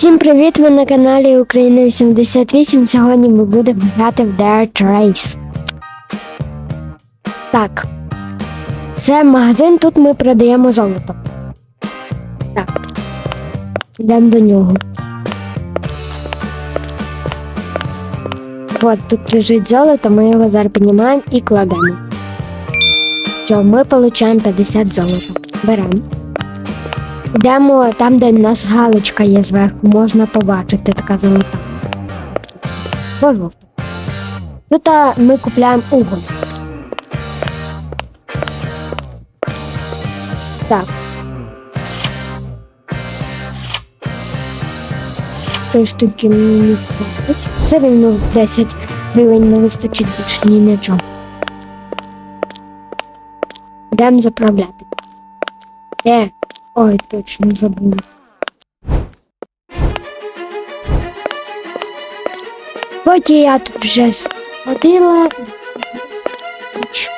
Всім привіт! Ви на каналі Україна 88. Сьогодні ми будемо грати в Dirt Race. Так. Це магазин, тут ми продаємо золото. Так. Йдемо до нього. От тут лежить золото, ми його зараз піднімаємо і кладемо. Все, ми отримуємо 50 золота. Беремо. Йдемо там, де у нас галочка є зверху, можна побачити така золота. Можу. Тут а, ми купляємо уголь. Так. Три штуки мені хватить. Це рівно 10 гривень не вистачить більше ні на чого. Йдемо заправляти. Е, Ой, точно забула. Поки я тут вже сходила. Ч.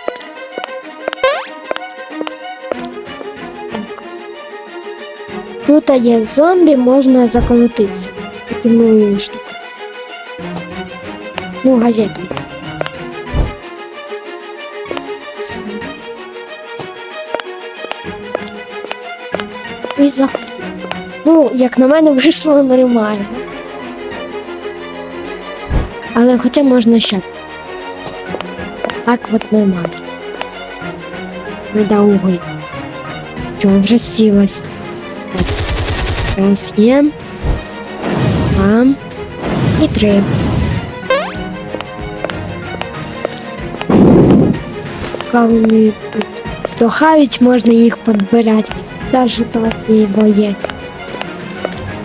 Тут є зомбі, можна заколотитися. Такими штуками. Ну, газетами. І за... Ну, як на мене, вийшло нормально. Але хоча можна ще. Так от нормально. Вида уголь. Чого вже сілась? Раз є. Два. І три. Вони тут здохають, можна їх підбирати. Даже такі боє.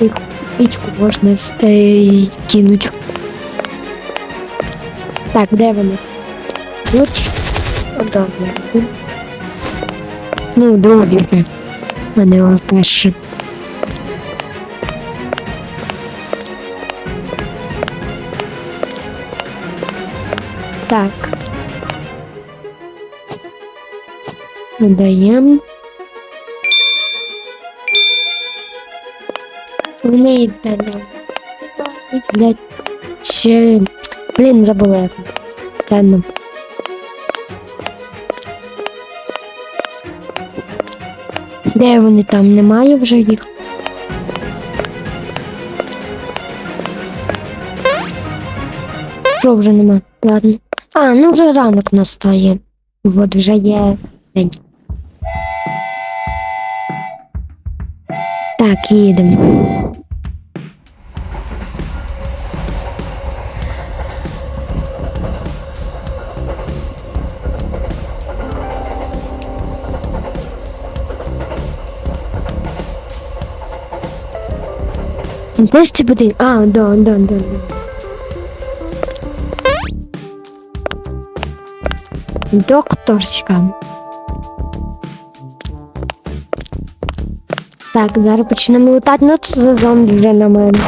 Їх в пічку можна е, кинуть. Так, де вони? Тут. Добре. Ну, другі. Вони перші. Так. Додаємо. Вони йде для ще. Блін, забула як. Ладно. Де вони там? Немає вже їх. Що вже нема? Ладно. А, ну вже ранок настає. От вже є день. Так, їдемо. Десь це буде. А, да, да, да, да. Докторська. Так, зараз почнемо летати, ну це за зомбі вже на мене.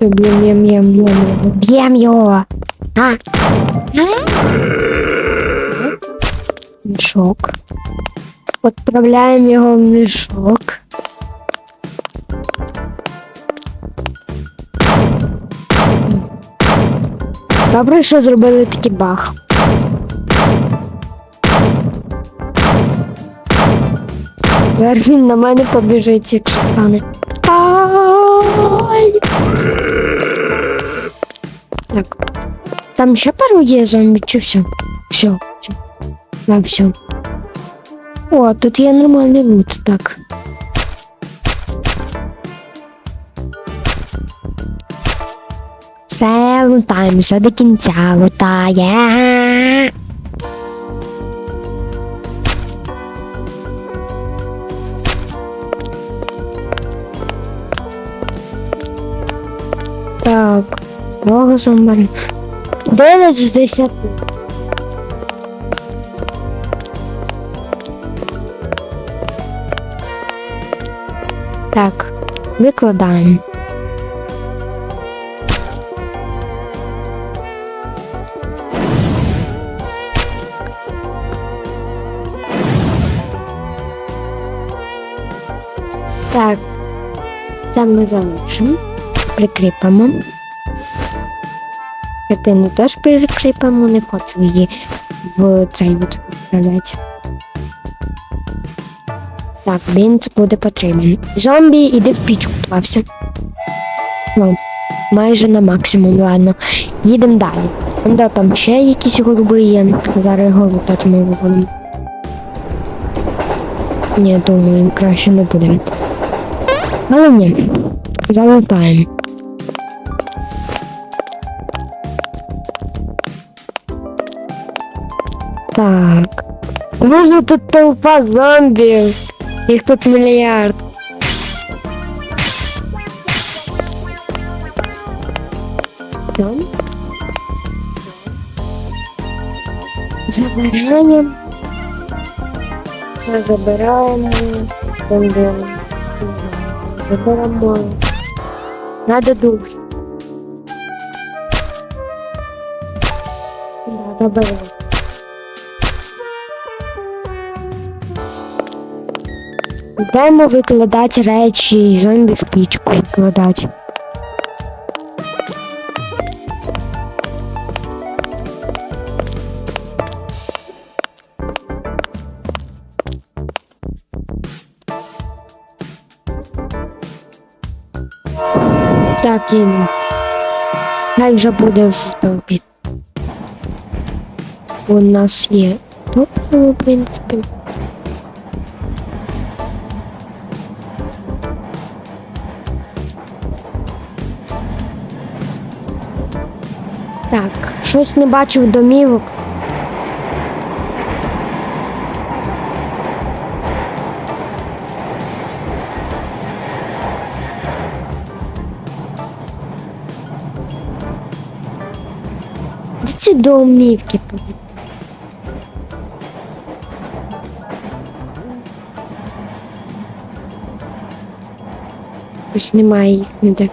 Б'єм, б'єм, б'єм, б'єм. Б'єм його. А? Мішок. Отправляємо його в мішок. Добре, що зробили такий баг. Зараз він на мене побіжить, якщо стане. Ай! Так. Там ще пару є зомбі, чи все? Все, все. Да, все. О, тут є нормальний лут, так. Все лутаємося до кінця лутає. Так, много зомбарів. 9 з 10. Так, викладаємо. Ми залишимо. прикріпимо. Картину теж прикріпимо, не хочу її в цей от відправляти. Так, він буде потрібен. Зомбі, іди в пічку плався. Ну, майже на максимум, ладно. Їдемо далі. Да, там ще якісь голуби є. Зараз його лутати ми будемо. Ні, думаю, краще не будемо. Але ні, залутаємо. Так. Боже, тут толпа зомбів. Їх тут мільярд. Там. Забираємо. Забираємо. Бомбу. Заберемо. Надо дух. Да, заберемо. Йдемо викладати речі зомбі в пічку викладати. Так, хай вже буде в топі. У нас є топливо, в принципі. Так, щось не бачив домівок. Ці домівки? Щось немає їх ніде.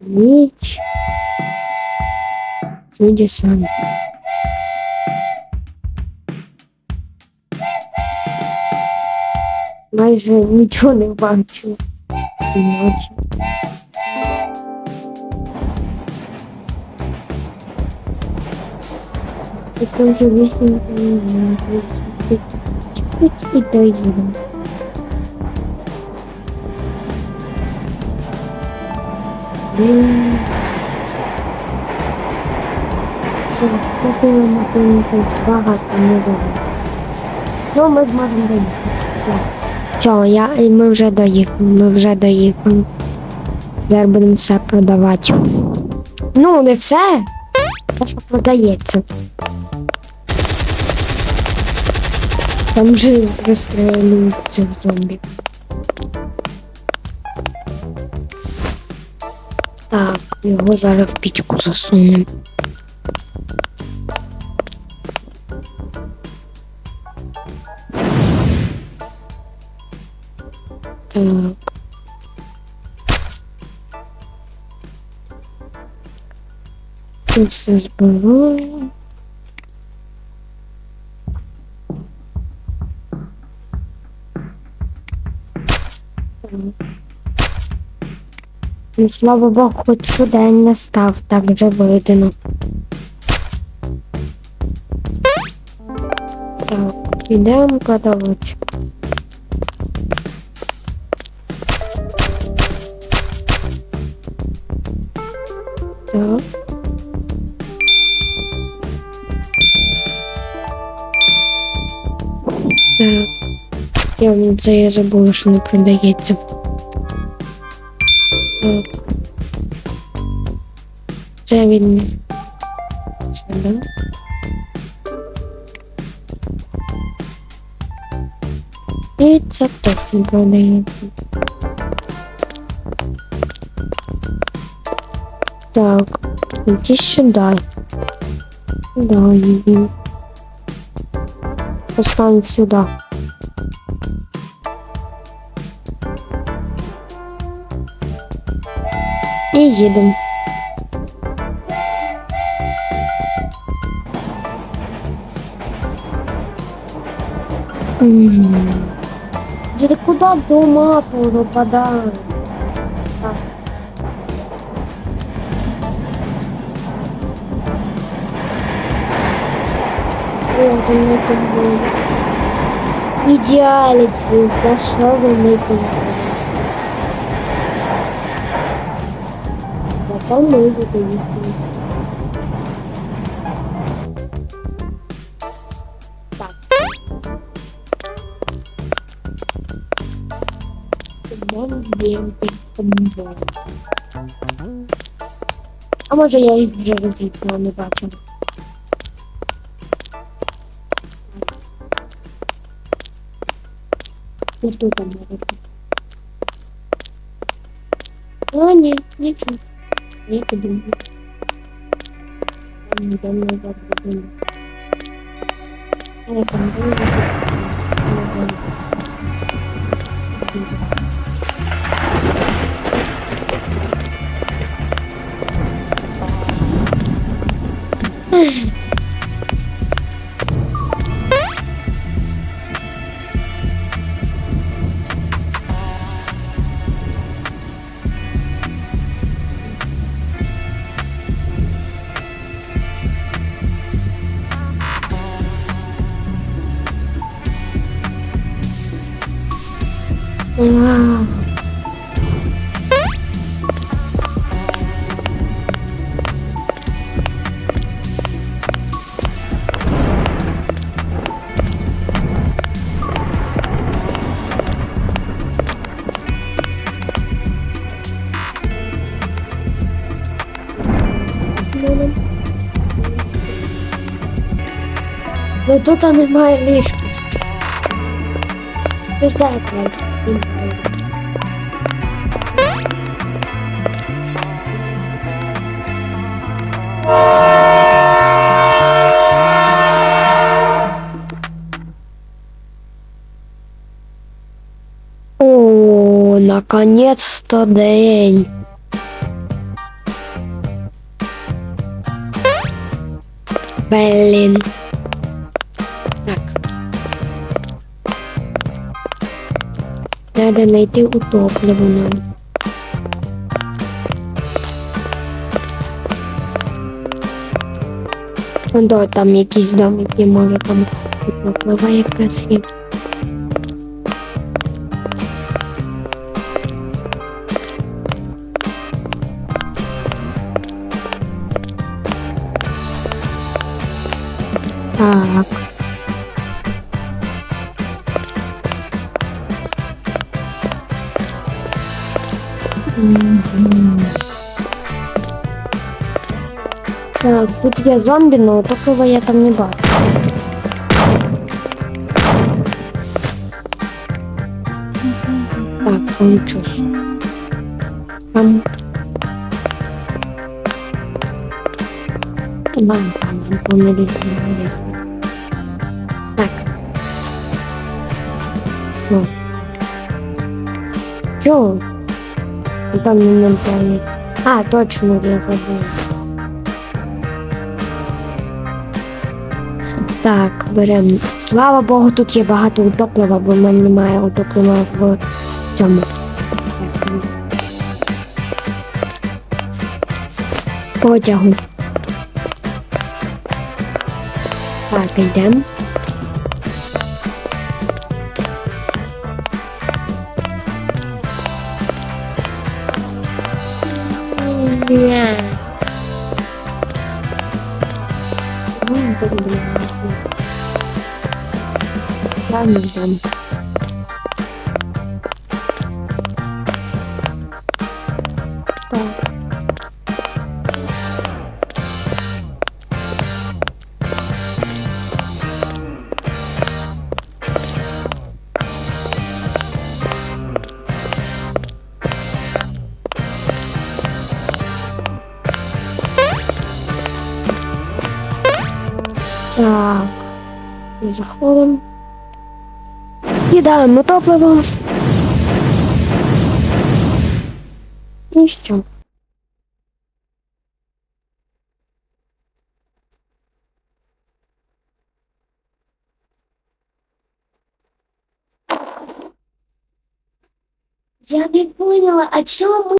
Ніч. Чудеса. Майже нічого не бачу. Ночі. Це вже вісім Чуть і доїдемо. Блін. Такого напевно тут багато не буде. Ну, ми зможемо доїхати. Все, я, ми вже доїхали, ми вже доїхали. Зараз будемо все продавати. Ну, не все. Те, що продається. Там вже розстрілюють цих зомбі. Так, його зараз в пічку засунемо. Так. Тут все зберу. Ну, слава Богу, хоч що день настав, так вже видно. Так, ідемо продавати. Так. Так. Я це я забула, що не продається. Це він. Сюди. І це теж не продається. Так, иди сюда. Сюда иди. Поставим сюда. І їдемо. М. Да куда до мапу Ой, це не тобі. Ідеаліці, за що ви не тобі? Зато ми будемо їхати. Так. Футбол, білки, футбол. А може я їх вже розліпила, не бачила. Ну тут там може. А, ні, нічого. Я подумаю. Там ніде не забуду. Я там буду Вау. Ну тут немає ліжка подтверждает мои ступеньки. О, наконец-то день. Блин. Так, Надо найти утопливу нам. Ну да, там якісь домики, може там утопливає красиво. Тут є зомбі, но такого я там не бачу. Так, там щось. Там. Там, там, там, помились, помились. Так. Що? Що? Там не нельзя. А, точно, я забула. Так, беремо. Слава Богу, тут є багато утоплива, бо в мене немає утоплива в цьому. Потягу. Так, йдемо. Ой, так блядь. Ладно, йдемо. Так. Так. Заходим. Заходимо. мы топливо. І що? Я не поняла, о чем мы.